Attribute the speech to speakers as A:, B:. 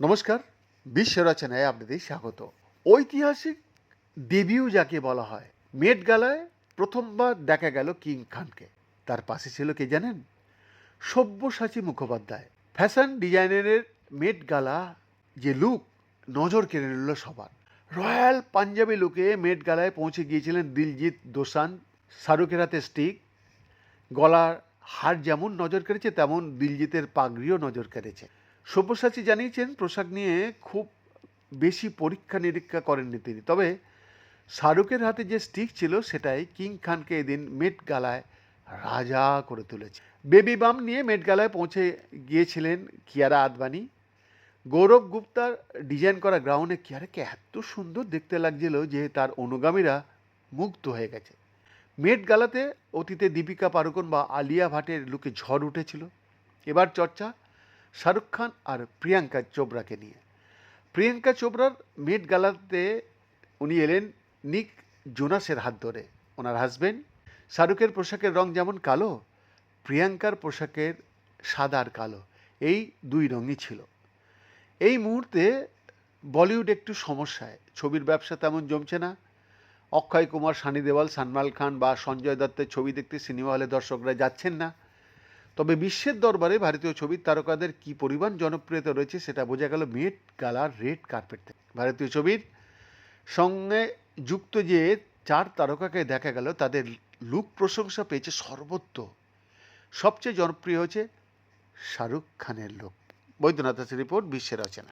A: নমস্কার বিশ্ব রচনায় আপনাদের স্বাগত। ঐতিহাসিক ডেবিউ যাকে বলা হয়, মেট গালায় প্রথমবার দেখা গেল কিং খানকে। তার পাশে ছিল কে জানেন? সব্যসাচী মুখোপাধ্যায়। ফ্যাশন ডিজাইনারের মেট গালা যে লুক নজর কেড়ে নিল সবার। রয়্যাল পাঞ্জাবি লুকে মেট গালায় পৌঁছে গিয়েছিলেন দিলজিৎ দোসান, শাহরুখের হাতে স্টিক গলার হার যেমন নজর কেড়েছে, তেমন দিলজিতের পাগড়িও নজর কেড়েছে। সব্যসাচী জানিয়েছেন, পোশাক নিয়ে খুব বেশি পরীক্ষা নিরীক্ষা করেননি তিনি। তবে শাহরুখের হাতে যে স্টিক ছিল, সেটাই কিং খানকে এদিন মেট গালায় রাজা করে তুলেছে। বেবি বাম নিয়ে মেট গালায় পৌঁছে গিয়েছিলেন কিয়ারা আদবানি। গৌরব গুপ্তার ডিজাইন করা গ্রাউন্ডে কিয়ারাকে এত সুন্দর দেখতে লাগছিল যে তার অনুগামীরা মুগ্ধ হয়ে গেছে। মেট গালাতে অতীতে দীপিকা পাড়ুকোন বা আলিয়া ভাটের লুকে ঝড় উঠেছিল। এবার চর্চা শাহরুখ খান আর প্রিয়াঙ্কা চোপড়াকে নিয়ে। প্রিয়াঙ্কা চোপড়ার মেট গালাতে উনি এলেন নিক জোনাসের হাত ধরে। ওনার হাজবেন্ড শাহরুখের পোশাকের রং যেমন কালো, প্রিয়াঙ্কার পোশাকের সাদা আর কালো। এই দুই রঙই ছিল। এই মুহূর্তে বলিউড একটু সমস্যায়। ছবির ব্যবসা তেমন জমছে না। অক্ষয় কুমার, সানি দেওয়াল, সানমাল খান বা সঞ্জয় দত্তের ছবি দেখতে সিনেমা হলে দর্শকরা যাচ্ছেন না। তবে বিশ্বের দরবারে ভারতীয় ছবির তারকাদের কি পরিমাণ জনপ্রিয়তা রয়েছে সেটা বোঝা গেল মেট গালার রেড কার্পেট থেকে। ভারতীয় ছবির সঙ্গে যুক্ত যে চার তারকাকে দেখা গেল, তাদের লুক প্রশংসা পেয়েছে সর্বত্র। সবচেয়ে জনপ্রিয় হচ্ছে শাহরুখ খানের লুক। বৈদ্যনাথ রিপোর্ট, বিশ্বের রচনা